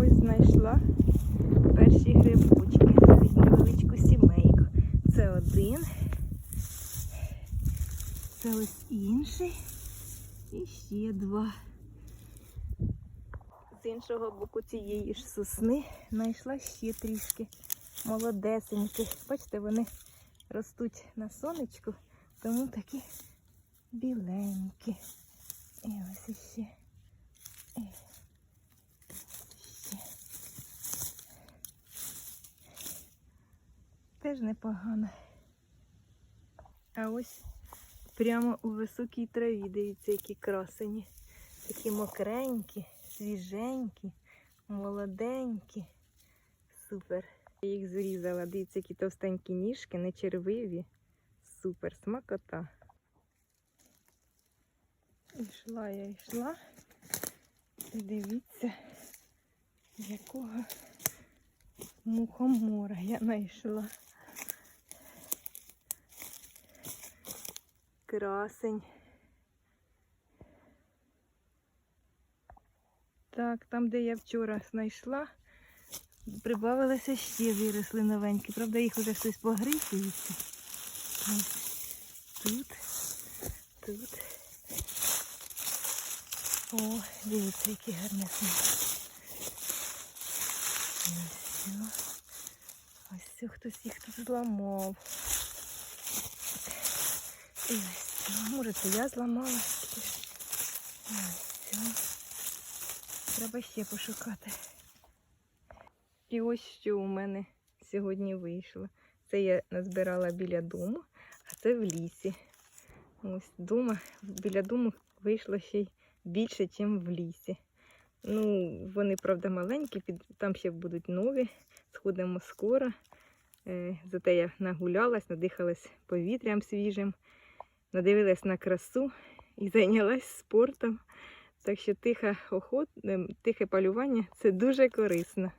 Ось знайшла перші грибочки, навіть невеличку сімейку. Це один. Це ось інший. І ще два. З іншого боку цієї ж сосни знайшла ще трішки молодесеньких. Бачите, вони ростуть на сонечку, тому такі біленькі. І ось іще. Теж непогано. А ось прямо у високій траві, дивіться, які красені. Такі мокренькі, свіженькі, молоденькі. Супер. Я їх зрізала. Дивіться, які товстенькі ніжки, не червиві. Супер, смакота. Ішла я йшла. І дивіться, якого мухомора я знайшла. Красень. Так, там, де я вчора знайшла, прибавилося ще виросли новенькі. Правда, їх вже хтось погризь, Тут, тут. О, дивіться, які гарнесні. Ось. Ось о, хтось їх тут зламав. І ось. Може, це я зламала. Ось о. Треба ще пошукати. І ось що у мене сьогодні вийшло. Це я назбирала біля дому, а це в лісі. Ось дома, біля дому вийшло ще й більше, ніж в лісі. Ну, вони, правда, маленькі, там ще будуть нові. Сходимо скоро. Е, зате я нагулялась, надихалась повітрям свіжим, надивилась на красу і зайнялась спортом. Так що тиха охот, ем, тихе полювання це дуже корисно.